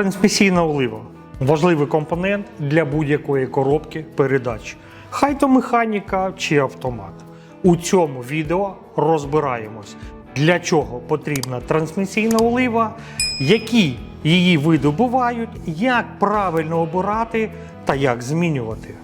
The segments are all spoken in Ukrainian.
Трансмісійна олива важливий компонент для будь-якої коробки передач. Хай то механіка чи автомат. У цьому відео розбираємось, для чого потрібна трансмісійна олива, які її видобувають, як правильно обирати та як змінювати.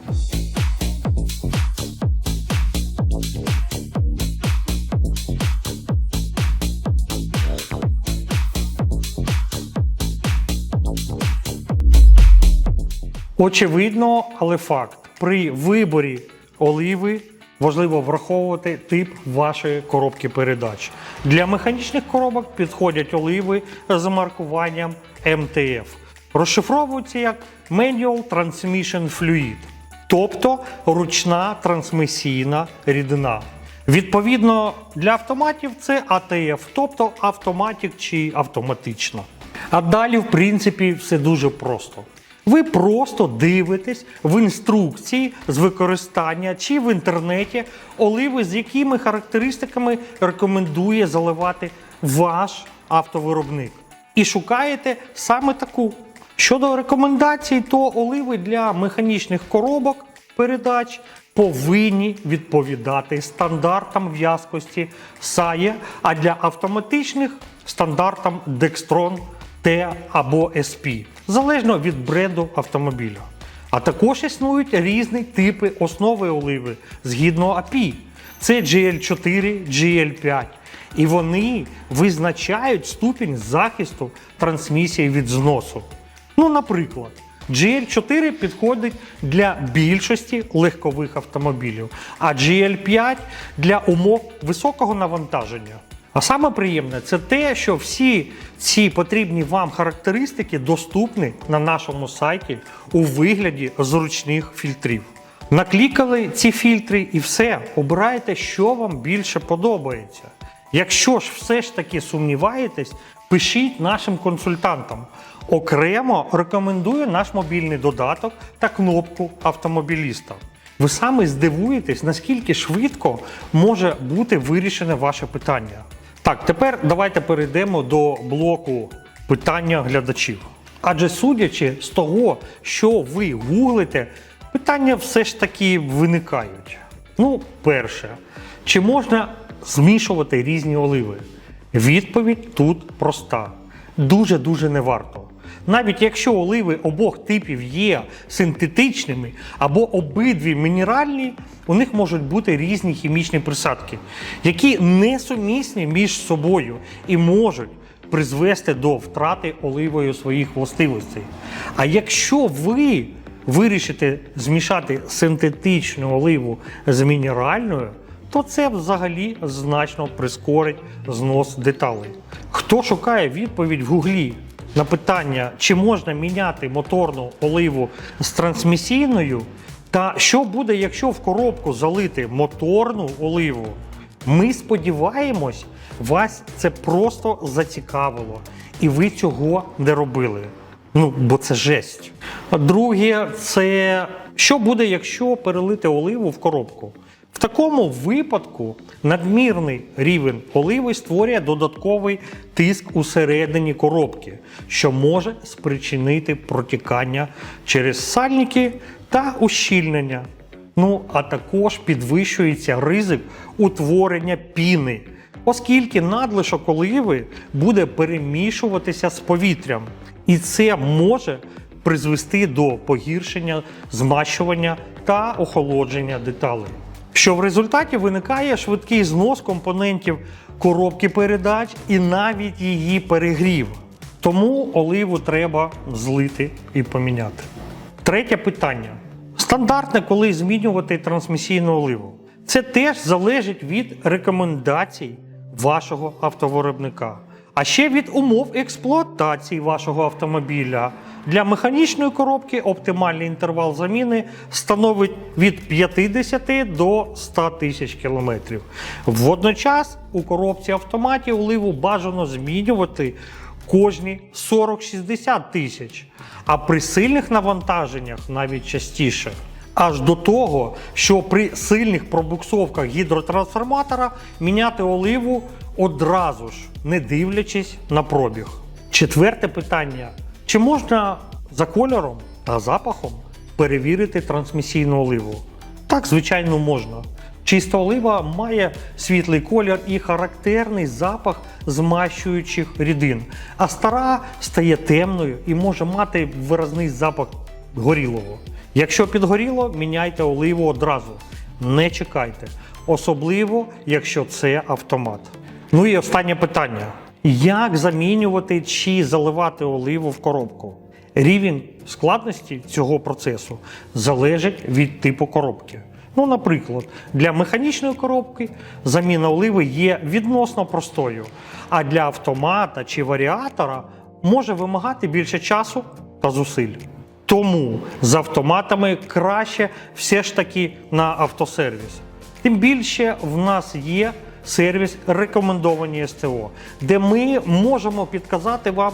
Очевидно, але факт: при виборі оливи важливо враховувати тип вашої коробки передач. Для механічних коробок підходять оливи з маркуванням МТФ. Розшифровуються як Manual Transmission Fluid, тобто ручна трансмісійна рідина. Відповідно, для автоматів це АТФ, тобто автоматик чи автоматично. А далі, в принципі, все дуже просто. Ви просто дивитесь в інструкції з використання чи в інтернеті оливи, з якими характеристиками рекомендує заливати ваш автовиробник. І шукаєте саме таку. Щодо рекомендацій, то оливи для механічних коробок передач повинні відповідати стандартам в'язкості SAE, а для автоматичних стандартам Dextron T або SP, залежно від бренду автомобіля. А також існують різні типи основи оливи згідно API. Це GL4, GL5. І вони визначають ступінь захисту трансмісії від зносу. Ну, наприклад, GL4 підходить для більшості легкових автомобілів, а GL5 для умов високого навантаження. А саме приємне це те, що всі ці потрібні вам характеристики доступні на нашому сайті у вигляді зручних фільтрів. Наклікали ці фільтри і все, обирайте, що вам більше подобається. Якщо ж все ж таки сумніваєтесь, пишіть нашим консультантам. Окремо рекомендую наш мобільний додаток та кнопку автомобіліста. Ви самі здивуєтесь, наскільки швидко може бути вирішене ваше питання. Так, тепер давайте перейдемо до блоку питання глядачів. Адже судячи з того, що ви гуглите, питання все ж таки виникають. Ну, перше, чи можна змішувати різні оливи? Відповідь тут проста: дуже-дуже не варто. Навіть якщо оливи обох типів є синтетичними або обидві мінеральні, у них можуть бути різні хімічні присадки, які несумісні між собою і можуть призвести до втрати оливою своїх властивостей. А якщо ви вирішите змішати синтетичну оливу з мінеральною, то це взагалі значно прискорить знос деталей. Хто шукає відповідь в гуглі на питання, чи можна міняти моторну оливу з трансмісійною, та що буде, якщо в коробку залити моторну оливу, ми сподіваємось, вас це просто зацікавило, і ви цього не робили. Ну, бо це жесть. Друге, це що буде, якщо перелити оливу в коробку? В такому випадку надмірний рівень оливи створює додатковий тиск усередині коробки, що може спричинити протікання через сальники та ущільнення. Ну, а також підвищується ризик утворення піни, оскільки надлишок оливи буде перемішуватися з повітрям. І це може призвести до погіршення змащування та охолодження деталей. Що в результаті виникає швидкий знос компонентів коробки передач і навіть її перегрів. Тому оливу треба злити і поміняти. Третє питання. Стандартне, коли змінювати трансмісійну оливу. Це теж залежить від рекомендацій вашого автовиробника, а ще від умов експлуатації вашого автомобіля. Для механічної коробки оптимальний інтервал заміни становить від 50 до 100 тисяч кілометрів. Водночас у коробці автоматі оливу бажано змінювати кожні 40-60 тисяч, а при сильних навантаженнях навіть частіше. Аж до того, що при сильних пробуксовках гідротрансформатора міняти оливу одразу ж, не дивлячись на пробіг. Четверте питання: Чи можна за кольором та запахом перевірити трансмісійну оливу? Так, звичайно, можна. Чиста олива має світлий колір і характерний запах змащуючих рідин, а стара стає темною і може мати виразний запах горілого. Якщо підгоріло, міняйте оливу одразу. Не чекайте, особливо якщо це автомат. Ну і останнє питання: як замінювати чи заливати оливу в коробку? Рівень складності цього процесу залежить від типу коробки. Ну, наприклад, для механічної коробки заміна оливи є відносно простою, а для автомата чи варіатора може вимагати більше часу та зусиль. Тому з автоматами краще все ж таки на автосервіс. Тим більше в нас є сервіс рекомендовані СТО, де ми можемо підказати вам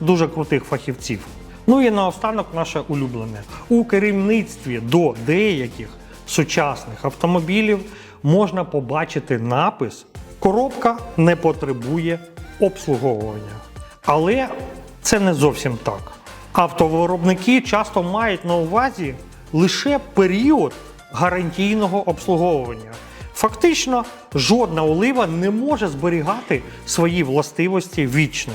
дуже крутих фахівців. Ну і наостанок наше улюблене. У керівництві до деяких сучасних автомобілів можна побачити напис Коробка не потребує обслуговування. Але це не зовсім так. Автовиробники часто мають на увазі лише період гарантійного обслуговування. Фактично, жодна олива не може зберігати свої властивості вічно.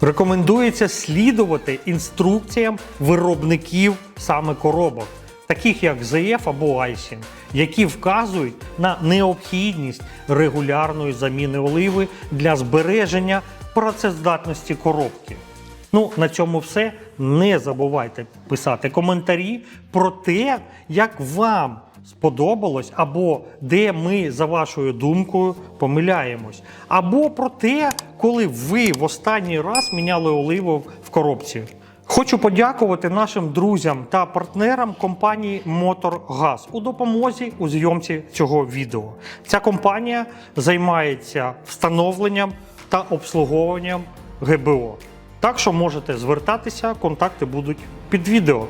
Рекомендується слідувати інструкціям виробників саме коробок, таких як ZF або Айсін, які вказують на необхідність регулярної заміни оливи для збереження працездатності коробки. Ну, на цьому все. Не забувайте писати коментарі про те, як вам сподобалось, або де ми, за вашою думкою, помиляємось, або про те, коли ви в останній раз міняли оливу в коробці. Хочу подякувати нашим друзям та партнерам компанії Моторгаз у допомозі у зйомці цього відео. Ця компанія займається встановленням та обслуговуванням ГБО. Так що можете звертатися, контакти будуть під відео.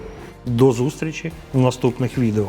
До зустрічі в наступних відео.